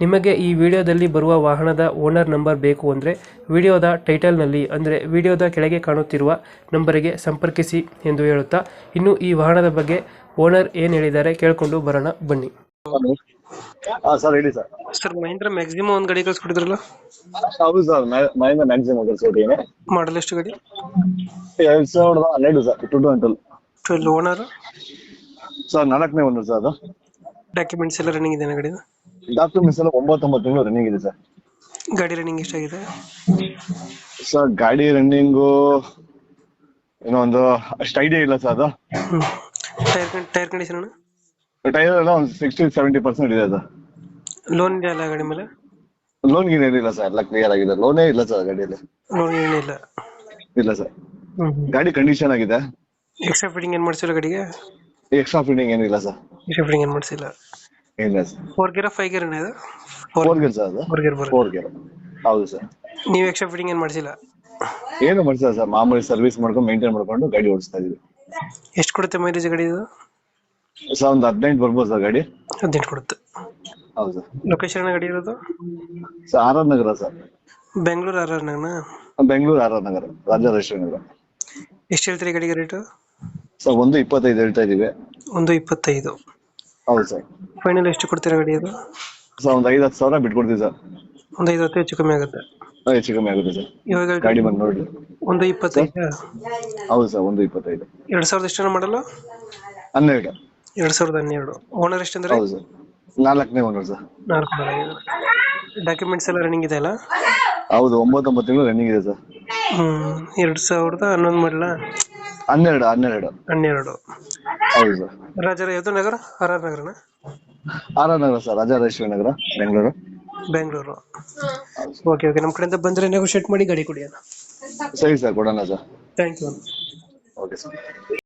ನಿಮಗೆ ಈ ವಿಡಿಯೋದಲ್ಲಿ ಬರುವ ವಾಹನದ ಓನರ್ ನಂಬರ್ ಬೇಕು ಅಂದರೆ ವಿಡಿಯೋದ ಟೈಟಲ್ನಲ್ಲಿ ಅಂದರೆ ವಿಡಿಯೋದ ಕೆಳಗೆ ಕಾಣುತ್ತಿರುವ ನಂಬರಿಗೆ ಸಂಪರ್ಕಿಸಿ ಎಂದು ಹೇಳುತ್ತಾ ಇನ್ನು ಈ ವಾಹನದ ಬಗ್ಗೆ ಓನರ್ ಏನು ಹೇಳಿದ್ದಾರೆ ಕೇಳಿಕೊಂಡು ಬರೋಣ ಬನ್ನಿ. ಹಾ ಸರ್ ಹೇಳಿ ಸರ್. ಸರ್ ಮಹೇಂದ್ರ ಮ್ಯಾಕ್ಸಿಮಮ್ ಒಂದು ಗಾಡಿ ಕಳಿಸ್ಕೊಟ್ಟಿದ್ರಲ್ಲ? ಹೌದು ಸರ್ ಮ್ಯಾಕ್ಸಿಮಮ್ ಕಳ್ಸಿಕೊಟ್ಟಿದ್ದೀನಿ. ಮಾಡಲ್ ಎಷ್ಟು ಗಾಡಿ? ಎರಡ್ ಸಾವಿರದ ಹನ್ನೆರಡು sir two twenty twelve owner? Sir ನಾಲ್ಕನೇ ಒಂದು ಸರ್ ಅದು. ಡಾಕ್ಯುಮೆಂಟ್ಸ್ ಎಲ್ಲ ರನ್ನಿಂಗ್ ಇದೆ ಗಾಡಿದು? ಡಾಕ್ಯುಮೆಂಟ್ಸ್ ಎಲ್ಲ ಒಂಬತ್ತೊಂಬತ್ತು ತಿಂಗಳು ರನ್ನಿಂಗ್ ಇದೆ ಸರ್ ಗಾಡಿ ರನ್ನಿಂಗ್ ಎಷ್ಟಾಗಿದೆ? ಸರ್ ಗಾಡಿ ರನ್ನಿಂಗು ಏನೋ ಒಂದು ಅಷ್ಟು ಐಡಿಯಾ ಇಲ್ಲ ಸರ್ ಅದು. ಟೈರ್ ಟೈರ್ ಕಂಡೀಷನ್ ಟೈರ್ ಎಲ್ಲ ಒಂದು ಸಿಕ್ಸ್ಟಿ ಸೆವೆಂಟಿ ಪರ್ಸೆಂಟ್ ಇದೆ ಅದು. ಲೋನ್ ಇದೆ ಅಲ್ಲ ಗಾಡಿ ಮೇಲೆ? ಲೋನ್ ಗೀನ್ ಏನಿಲ್ಲ ಸರ್ ಎಲ್ಲ ಕ್ಲಿಯರ್ ಆಗಿದೆ. ಲೋನೇ ಇಲ್ಲ ಸರ್ ಗಾಡಿಯಲ್ಲಿ. ಲೋನ್ ಏನಿಲ್ಲ. ಇಲ್ಲ ಸರ್ ಗಾಡಿ ಕಂಡೀಷನ್ ಆಗಿದೆ. ಎಕ್ಸ್ಟ್ರಾ ಫಿಟ್ಟಿಂಗ್ ಏನು ಮಾಡ್ಸಿಲ್ಲ ಗಾಡಿಗೆ? ಎಕ್ಸ್ಟ್ರಾ ಫಿಟ್ಟಿಂಗ್ ಏನಿಲ್ಲ ಸರ್ ಎಕ್ಸ್ಟ್ರಾ ಫಿಟ್ಟಿಂಗ್ ಏನ್ ಮಾಡಿಸಿಲ್ಲ. Sir four gear five gear ಇದು? ಫೋರ್ ಗೇರ್ ಸರ್ ಅದು? ಫೋರ್ ಗೇರ್ ಫೋರ್ ಗೇರ್ ಹೌದು ಸರ್ ನೀವು ಎಕ್ಸ್ಟ್ರಾ ಫಿಟ್ಟಿಂಗ್ ಏನು ಮಾಡಿಸಿಲ್ಲ? ಏನು ಮಾಡಿಸಿಲ್ಲ ಸರ್ ಮಾಮೂಲಿ ಸರ್ವಿಸ್ ಮಾಡ್ಕೊಂಡು ಮೇಂಟೈನ್ ಮಾಡ್ಕೊಂಡು ಗಾಡಿ ಓಡಿಸ್ತಾ ಇದೀವಿ. ಎಷ್ಟು ಕೊಡುತ್ತೆ ಮೈಲೇಜ್ ಗಾಡಿ ಇದು? ಸರ್ ಒಂದು ಹದಿನೆಂಟು ಬರ್ಬೋದು ಸರ್ ಗಾಡಿ. ಹದಿನೆಂಟು ಕೊಡುತ್ತೆ. ಹೌದು ಸರ್ ಲೊಕೇಶನ್ ಗಾಡಿ ಇರೋದು? Sir R R Nagar sir Bengaluru R R Nagar Bengaluru R R Nagar Rajarajeshwari Nagar. ಎಷ್ಟು ಹೇಳ್ತೀರಿ ಗಾಡಿಗೆ ರೇಟು ಸರ್ ಒಂದು ಇಪ್ಪತ್ತೈದು ಹೇಳ್ತಾ ಇದ್ದೀವಿ ಒಂದು ಇಪ್ಪತ್ತೈದು. ಹೌದು ಸರ್. ಫೈನಲ್ ಎಷ್ಟು ಕೊಡ್ತೀರಾ ಗಾಡಿ ಅದು? ಸರ್ ಒಂದು ಐದು ಹತ್ತು ಸಾವಿರ ಬಿಟ್ಕೊಡ್ತೀವಿ ಸರ್. ಒಂದು ಐದು ಹತ್ತು ಹೆಚ್ಚು ಕಮ್ಮಿ ಆಗುತ್ತೆ. ಹೆಚ್ಚು ಕಮ್ಮಿ ಆಗುತ್ತೆ ಸರ್. ಇವಾಗ ಗಾಡಿ ಬಂದು ನೋಡಿ ಒಂದು ಇಪ್ಪತ್ತೈದು ಹೌದು ಸರ್ ಒಂದು ಇಪ್ಪತ್ತೈದು. ಎರಡು ಸಾವಿರದ ಎಷ್ಟು ಮಾಡಲ್ಲ ಹನ್ನೆರಡು. ಎರಡು ಸಾವಿರದ ಹನ್ನೆರಡು. ಓನರ್ ಎಷ್ಟಂದ್ರೆ ಹೌದು ಸರ್. ನಾಲ್ಕನೇ ಓನರ್ ಸರ್. ನಾಲ್ಕು ಡಾಕ್ಯುಮೆಂಟ್ಸ್ ಎಲ್ಲ ರನ್ನಿಂಗ್ ಇದೆ ಅಲ್ಲ? ಹೌದು ಒಂಬತ್ತೊಂಬತ್ತು ತಿಂಗಳು ರನ್ನಿಂಗ್ ಇದೆ ಸರ್. ಹ್ಮ್ ಎರಡು ಸಾವಿರದ ಹನ್ನೊಂದು ಮಾಡಲ ಹನ್ನೆರಡು ಹನ್ನೆರಡು. ಹನ್ನೆರಡು. ಹೌದು ಸರ್. ರಾಜರ ಯಾವ್ದು ನಗರ? R R ನಗರನ? R R Nagar sir Rajarajeshwari Nagar Bengaluru. Bengaluru. Okay okay. ನಮ್ಮ ಕಡೆಯಿಂದ ಬಂದ್ರೆ ನೆಗೋಷಿಯೇಟ್ ಮಾಡಿ ಗಾಡಿ ಕೊಡಿ ಅಣ್ಣ. ಸರಿ ಸರ್ ಕೊಡೋಣ sir. Thank you okay sir.